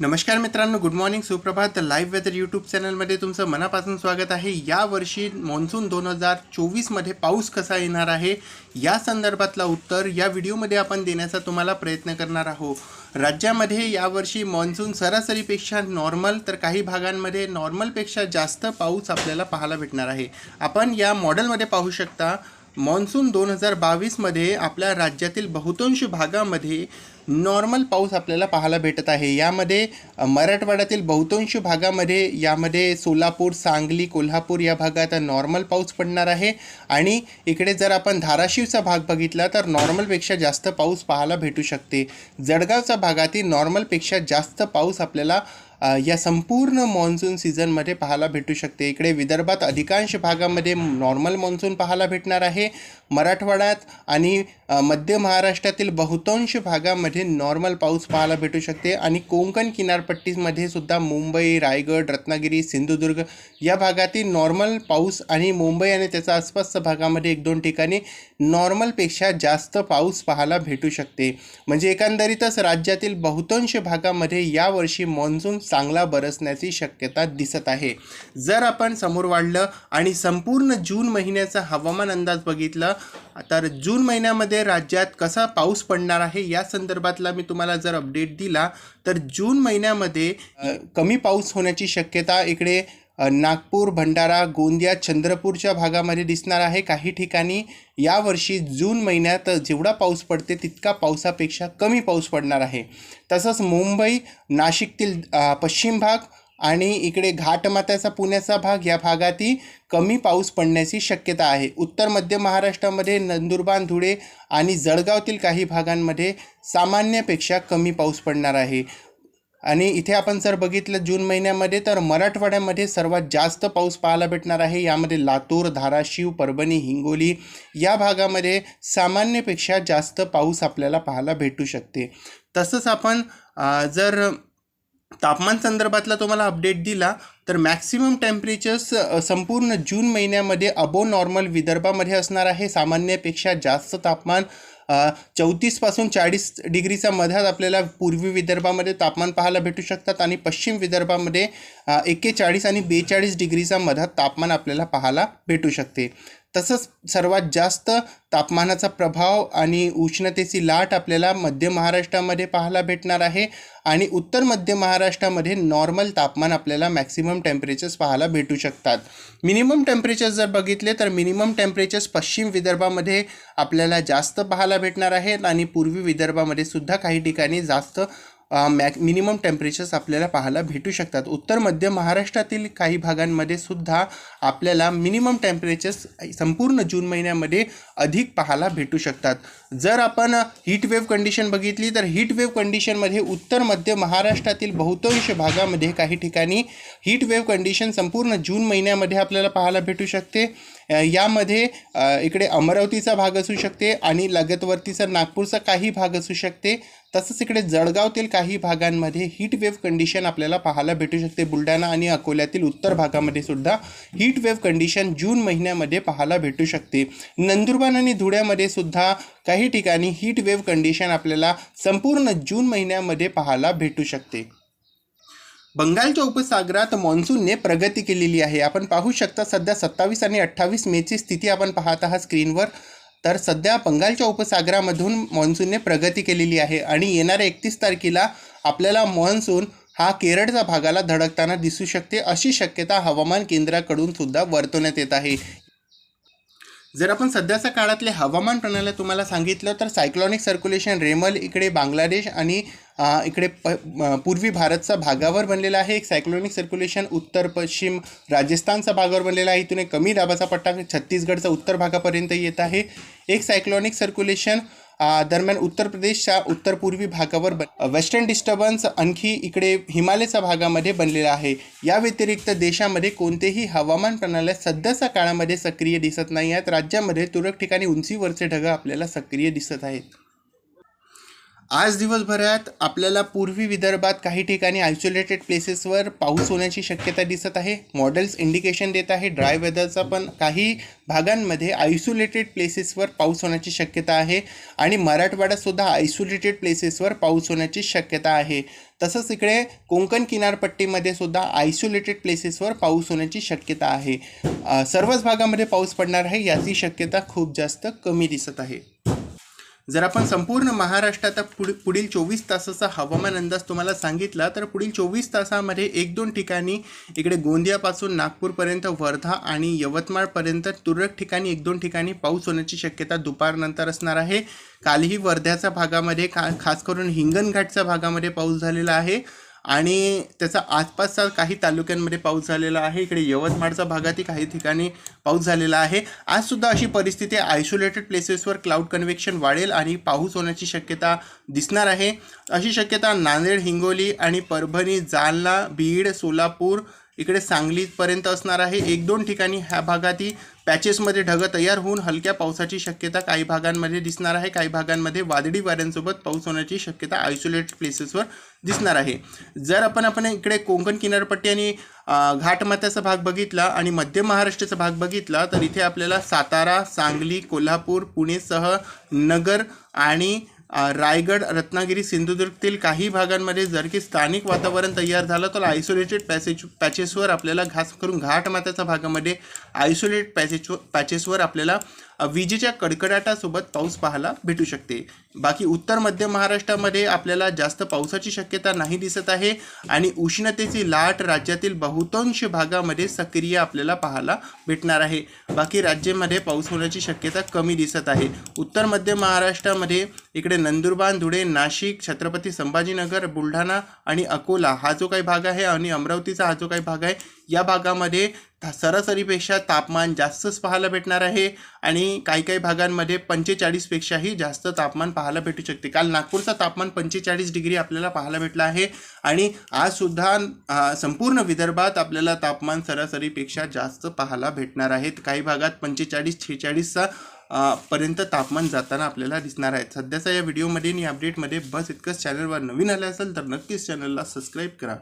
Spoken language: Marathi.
नमस्कार मित्रांनो गुड मॉर्निंग सुप्रभात. लाईव्ह वेदर यूट्यूब चॅनलमध्ये तुमचं मनापासून स्वागत आहे. यावर्षी मान्सून दोन हजार चोवीसमध्ये पाऊस कसा येणार आहे? या संदर्भातला उत्तर या व्हिडिओमध्ये आपण देण्याचा तुम्हाला प्रयत्न करणार आहोत. राज्यामध्ये यावर्षी मान्सून सरासरीपेक्षा नॉर्मल तर काही भागांमध्ये नॉर्मलपेक्षा जास्त पाऊस आपल्याला पाहायला भेटणार आहे. आपण या मॉडेलमध्ये पाहू शकता मान्सून दोन हजार बावीसमध्ये आपल्या राज्यातील बहुतांश भागामध्ये नॉर्मल पाऊस आपल्याला पाहायला भेटत आहे. यामध्ये मराठवाड्यातील बहुतांश भागामध्ये यामध्ये सोलापूर सांगली कोल्हापूर या भागात नॉर्मल पाऊस पडणार आहे. आणि इकडे जर आपण धाराशिवचा भाग बघितला तर नॉर्मलपेक्षा जास्त पाऊस पाहायला भेटू शकते. जळगावच्या भागातील नॉर्मलपेक्षा जास्त पाऊस आपल्याला या संपूर्ण मान्सून सीझनमध्ये पाहायला भेटू शकते. इकडे विदर्भात अधिकांश भागामध्ये नॉर्मल मान्सून पाहायला भेटणार आहे. मराठवाड्यात आणि मध्य महाराष्ट्रातील बहुतांश भागामध्ये नॉर्मल पाऊस पाहायला भेटू शकते. आणि कोकण किनारपट्टीमध्ये सुद्धा मुंबई रायगड रत्नागिरी सिंधुदुर्ग या भागातील नॉर्मल पाऊस आणि मुंबई आणि त्याच्या आसपासच्या भागामध्ये एक दोन ठिकाणी नॉर्मलपेक्षा जास्त पाऊस पाहायला भेटू शकते. म्हणजे एकंदरीतच राज्यातील बहुतांश भागामध्ये यावर्षी मान्सून चांगला बरसण्याची शक्यता दिसत आहे. जर आपण समोर वाढलं आणि संपूर्ण जून महिन्याचा हवामान अंदाज बघितला तर जून महिन्यामध्ये राज्यात कसा पाऊस पडणार आहे या संदर्भातला मी तुम्हाला जर अपडेट दिला तर जून महिन्यामध्ये कमी पाऊस होण्याची शक्यता इकडे नागपूर भंडारा गोंदिया चंद्रपूरच्या भागामध्ये दिसणार आहे. काही ठिकाणी यावर्षी जून महिन्यात जेवढा पाऊस पडते तितका पावसापेक्षा कमी पाऊस पडणार आहे. तसंच मुंबई नाशिकतील पश्चिम भाग आणि इकडे घाटमात्याचा पुण्याचा भाग या भागातही कमी पाऊस पडण्याची शक्यता आहे. उत्तर मध्य महाराष्ट्रामध्ये नंदुरबार धुळे आणि जळगावतील काही भागांमध्ये सामान्यपेक्षा कमी पाऊस पडणार आहे. आणि इथे आपण जर बघितलं जून महिन्यामध्ये तर मराठवाड्यामध्ये सर्वात जास्त पाऊस पाहायला भेटणार आहे. यामध्ये लातूर धाराशिव परभणी हिंगोली या भागामध्ये सामान्यपेक्षा जास्त पाऊस आपल्याला पाहायला भेटू शकते. तसंच आपण जर तापमान संदर्भातला तुम्हाला अपडेट दिला तर मॅक्सिमम टेम्परेचर्स संपूर्ण जून महिन्यामध्ये अबो नॉर्मल विदर्भामध्ये असणार आहे. सामान्यपेक्षा जास्त तापमान चौतीसपासून चाळीस डिग्रीच्या मध्यात आपल्याला पूर्वी विदर्भामध्ये तापमान पाहायला भेटू शकतात आणि पश्चिम विदर्भामध्ये एक्केचाळीस आणि बेचाळीस डिग्रीच्या मध्यात तापमान आपल्याला पाहायला भेटू शकते. तसंच सर्वात जास्त तापमानाचा प्रभाव आणि उष्णतेची लाट आपल्याला मध्य महाराष्ट्रामध्ये पाहायला भेटणार आहे आणि उत्तर मध्य महाराष्ट्रामध्ये नॉर्मल तापमान आपल्याला मॅक्सिमम टेम्परेचर्स पाहायला भेटू शकतात. मिनिमम टेम्परेचर जर बघितले तर मिनिमम टेम्परेचर्स पश्चिम विदर्भामध्ये आपल्याला जास्त पाहायला भेटणार आहेत आणि पूर्वी विदर्भामध्ये सुद्धा काही ठिकाणी जास्त मॅक मिनिमम टेम्परेचर्स आपल्याला पाहायला भेटू शकतात. उत्तर मध्य महाराष्ट्रातील काही भागांमध्ये सुद्धा आपल्याला मिनिमम टेम्परेचर्स संपूर्ण जून महिन्यामध्ये अधिक पाहायला भेटू शकतात. जर आपण हीट वेव्ह कंडिशन बघितली तर हीट वेव्ह कंडिशनमध्ये उत्तर मध्य महाराष्ट्रातील बहुतांश भागामध्ये काही ठिकाणी हीट वेव्ह कंडिशन संपूर्ण जून महिन्यामध्ये आपल्याला पाहायला भेटू शकते. यामध्ये इकडे अमरावतीचा भाग असू शकते आणि लगतवरतीचा नागपूरचा काही भाग असू शकते. तसंच इकडे जळगावतील काही भागांमध्ये हीट वेव्ह कंडिशन आपल्याला पाहायला भेटू शकते. बुलढाणा आणि अकोल्यातील उत्तर भागामध्ये सुद्धा हीट वेव्ह कंडिशन जून महिन्यामध्ये पाहायला भेटू शकते. नंदुरबार आणि धुळ्यामध्ये सुद्धा काही ठिकाणी हीट वेव्ह कंडिशन आपल्याला संपूर्ण जून महिन्यामध्ये पाहायला भेटू शकते. बंगालच्या उपसागरात मान्सूनने प्रगती केलेली आहे. आपण पाहू शकता सध्या सत्तावीस आणि अठ्ठावीस मेची स्थिती आपण पाहत आहात स्क्रीनवर. तर सध्या बंगालच्या उपसागरामधून मान्सूनने प्रगती केलेली आहे आणि येणाऱ्या एकतीस तारखेला आपल्याला मान्सून हा केरळच्या भागाला धडकताना दिसू शकते अशी शक्यता हवामान केंद्राकडून सुद्धा वर्तवण्यात येत आहे. जर आपण सध्याच्या काळातले हवामान प्रणाली तुम्हाला सांगितलं तर सायक्लॉनिक सर्क्युलेशन रेमल इकडे बांगलादेश आणि इकडे प पूर्वी भारतचा भागावर बनलेला आहे. एक सायक्लॉनिक सर्क्युलेशन उत्तर पश्चिम राजस्थानचा भागावर बनलेला आहे. इथून एक कमी दाबाचा पट्टा छत्तीसगडचा उत्तर भागापर्यंत येत आहे. एक सायक्लॉनिक सर्क्युलेशन दरम्यान उत्तर प्रदेशच्या उत्तर पूर्वी भागावर बन वेस्टर्न डिस्टर्बन्स आणखी इकडे हिमालयाच्या भागामध्ये बनलेला आहे. या व्यतिरिक्त देशामध्ये कोणतेही हवामान प्रणाल्या सध्याच्या काळामध्ये सक्रिय दिसत नाही आहेत. राज्यामध्ये तुरळक ठिकाणी उंचीवरचे ढग आपल्याला सक्रिय दिसत आहेत. आज दिवसभरात आपल्याला पूर्वी विदर्भात काही ठिकाणी आयसोलेटेड प्लेसेसवर पाऊस होण्याची शक्यता दिसत आहे. मॉडेल्स इंडिकेशन देत आहे. ड्राय वेदरचा पण काही भागांमध्ये आयसोलेटेड प्लेसेसवर पाऊस होण्याची शक्यता आहे. आणि मराठवाड्यातसुद्धा आयसोलेटेड प्लेसेसवर पाऊस होण्याची शक्यता आहे. तसंच इकडे कोकण किनारपट्टीमध्ये सुद्धा आयसोलेटेड प्लेसेसवर पाऊस होण्याची शक्यता आहे. सर्वच भागामध्ये पाऊस पडणार आहे याची शक्यता खूप जास्त कमी दिसत आहे. जर आपण संपूर्ण महाराष्ट्रात पुढ पुढील चोवीस तासाचा हवामान अंदाज तुम्हाला सांगितला तर पुढील चोवीस तासामध्ये एक दोन ठिकाणी इकडे गोंदियापासून नागपूरपर्यंत वर्धा आणि यवतमाळपर्यंत तुरळक ठिकाणी एक दोन ठिकाणी पाऊस होण्याची शक्यता दुपारनंतर असणार आहे. कालही वर्ध्याच्या भागामध्ये का खास करून हिंगणघाटच्या भागामध्ये पाऊस झालेला आहे. आणि त्याचा आसपासचा काही तालुक्यांमध्ये पाऊस झालेला आहे इकडे यवतमाळचा भागातही काही ठिकाणी पाऊस झालेला आहे. आजसुद्धा अशी परिस्थिती आयसोलेटेड प्लेसेसवर क्लाउड कन्व्हेक्शन वाढेल आणि पाऊस होण्याची शक्यता दिसणार आहे. अशी शक्यता नांदेड हिंगोली आणि परभणी जालना बीड सोलापूर इकडे सांगलीपर्यंत असणार आहे. एक दोन ठिकाणी ह्या भागातही पॅचेसमध्ये ढगं तयार होऊन हलक्या पावसाची शक्यता काही भागांमध्ये दिसणार आहे. काही भागांमध्ये वादळी वाऱ्यांसोबत पाऊस होण्याची शक्यता आयसोलेटेड प्लेसेसवर दिसणार आहे. जर आपण आपण इकडे कोकण किनारपट्टी आणि घाटमाथ्याचा भाग बघितला आणि मध्य महाराष्ट्राचा भाग बघितला तर इथे आपल्याला सातारा सांगली कोल्हापूर पुणेसह नगर आणि रायगड रत्नागिरी सिंधुदुर्गतील काही भागांमध्ये जर की स्थानिक वातावरण तयार झालं तर आयसोलेटेड पॅसेज पॅचेसवर आपल्याला खास करून घाटमाथ्याच्या भागामध्ये आयसोलेटेड पॅसेज पॅचेसवर आपल्याला विजेच्या कडकडाटासोबत पाऊस पाहायला भेटू शकते. बाकी उत्तर मध्य महाराष्ट्रामध्ये आपल्याला जास्त पावसाची शक्यता नाही दिसत आहे आणि उष्णतेची लाट राज्यातील बहुतांश भागामध्ये सक्रिय आपल्याला पाहायला भेटणार आहे. बाकी राज्यामध्ये पाऊस होण्याची शक्यता कमी दिसत आहे. उत्तर मध्य महाराष्ट्रामध्ये इकडे नंदुरबार धुळे नाशिक छत्रपती संभाजीनगर बुलढाणा आणि अकोला हा जो काही भाग आहे आणि अमरावतीचा हा जो काही भाग आहे या भागामध्ये सरासरीपेक्षा तापमान जास्तच पाहायला भेटणार आहे आणि काही काही भागांमध्ये पंचेचाळीसपेक्षाही जास्त तापमान पाहायला भेटू शकते. काल नागपूरचं तापमान पंचेचाळीस डिग्री आपल्याला पाहायला भेटला आहे आणि आजसुद्धा संपूर्ण विदर्भात आपल्याला तापमान सरासरीपेक्षा जास्त पाहायला भेटणार आहेत काही भागात पंचेचाळीस छेचाळीसचा पर्यंत तापमान जाताना आपल्याला दिसणार आहे. सध्याचा या व्हिडिओमध्ये आणि अपडेटमध्ये बस इतकंच. चॅनलवर नवीन आलं असेल तर नक्कीच चॅनलला सबस्क्राईब करा.